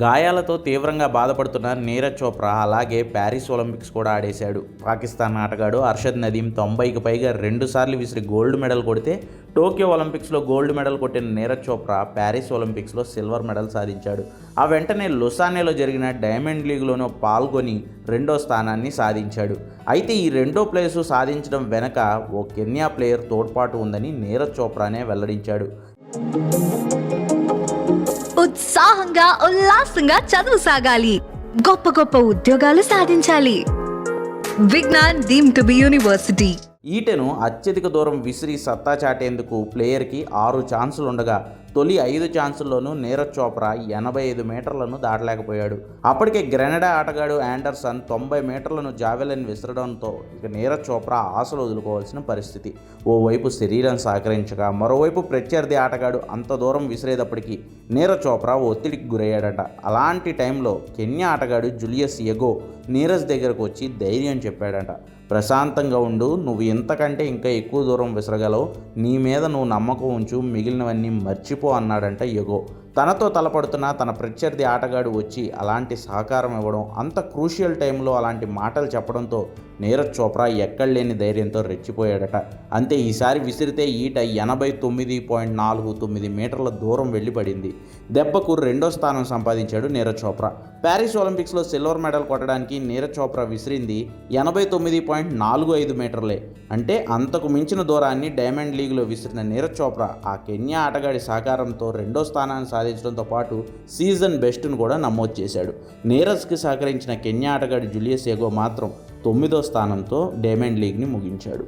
గాయాలతో తీవ్రంగా బాధపడుతున్న నీరజ్ చోప్రా అలాగే ప్యారిస్ ఒలింపిక్స్ కూడా ఆడేశాడు. పాకిస్తాన్ ఆటగాడు అర్షద్ నదీం తొంభైకి పైగా రెండుసార్లు విసిరి గోల్డ్ మెడల్ కొడితే టోక్యో ఒలింపిక్స్లో గోల్డ్ మెడల్ కొట్టిన నీరజ్ చోప్రా ప్యారిస్ ఒలింపిక్స్లో సిల్వర్ మెడల్ సాధించాడు. ఆ వెంటనే లుసానేలో జరిగిన డైమండ్ లీగ్లోనూ పాల్గొని రెండో స్థానాన్ని సాధించాడు. అయితే ఈ రెండో ప్లేసు సాధించడం వెనక ఓ కెన్యా ప్లేయర్ తోడ్పాటు ఉందని నీరజ్ చోప్రానే వెల్లడించాడు. ఉత్సాహంగా ఉల్లాసంగా చదువు సాగాలి. గొప్ప గొప్ప ఉద్యోగాలు సాధించాలి. Vignan deemed to be university. ఈటెను అత్యధిక దూరం విసిరి సత్తా చాటేందుకు ప్లేయర్కి ఆరు ఛాన్సులు ఉండగా తొలి ఐదు ఛాన్సుల్లోనూ నీరజ్ చోప్రా ఎనభై ఐదు మీటర్లను దాటలేకపోయాడు. అప్పటికే గ్రెనడా ఆటగాడు యాండర్సన్ తొంభై మీటర్లను జావెలిన్ విసరడంతో ఇక నీరజ్ చోప్రా ఆశలు వదులుకోవాల్సిన పరిస్థితి. ఓవైపు శరీరం సహకరించగా మరోవైపు ప్రత్యర్థి ఆటగాడు అంత దూరం విసిరేటప్పటికీ నీరజ్ చోప్రా ఒత్తిడికి గురయ్యాడట. అలాంటి టైంలో కెన్యా ఆటగాడు జూలియస్ ఎగో నీరజ్ దగ్గరకు వచ్చి ధైర్యం చెప్పాడట. ప్రశాంతంగా ఉండు నువ్వు ఇంతకంటే ఇంకా ఎక్కువ దూరం విసరగలవు. నీ మీద నువ్వు నమ్మకం ఉంచు మిగిలినవన్నీ మర్చిపో అన్నాడంట ఎగో. తనతో తలపడుతున్న తన ప్రత్యర్థి ఆటగాడు వచ్చి అలాంటి సహకారం ఇవ్వడం అంత క్రూషియల్ టైంలో అలాంటి మాటలు చెప్పడంతో నీరజ్ చోప్రా ఎక్కడలేని ధైర్యంతో రెచ్చిపోయాడట. అంతే ఈసారి విసిరితే ఈట ఎనభై తొమ్మిది పాయింట్ నాలుగు తొమ్మిది మీటర్ల దూరం వెళ్ళిపడింది. దెబ్బకు రెండో స్థానం సంపాదించాడు నీరజ్ చోప్రా. ప్యారిస్ ఒలింపిక్స్లో సిల్వర్ మెడల్ కొట్టడానికి నీరజ్ చోప్రా విసిరింది ఎనభై తొమ్మిది పాయింట్ నాలుగు ఐదు మీటర్లే. అంటే అంతకు మించిన దూరాన్ని డైమండ్ లీగ్లో విసిరిన నీరజ్ చోప్రా ఆ కెన్యా ఆటగాడి సహకారంతో రెండో స్థానాన్ని సాధించడంతో పాటు సీజన్ బెస్ట్ను కూడా నమోదు చేశాడు. నీరజ్కి సహకరించిన కెన్యా ఆటగాడి జూలియస్ ఎగో మాత్రం తొమ్మిదో స్థానంతో డైమండ్ లీగ్ని ముగించాడు.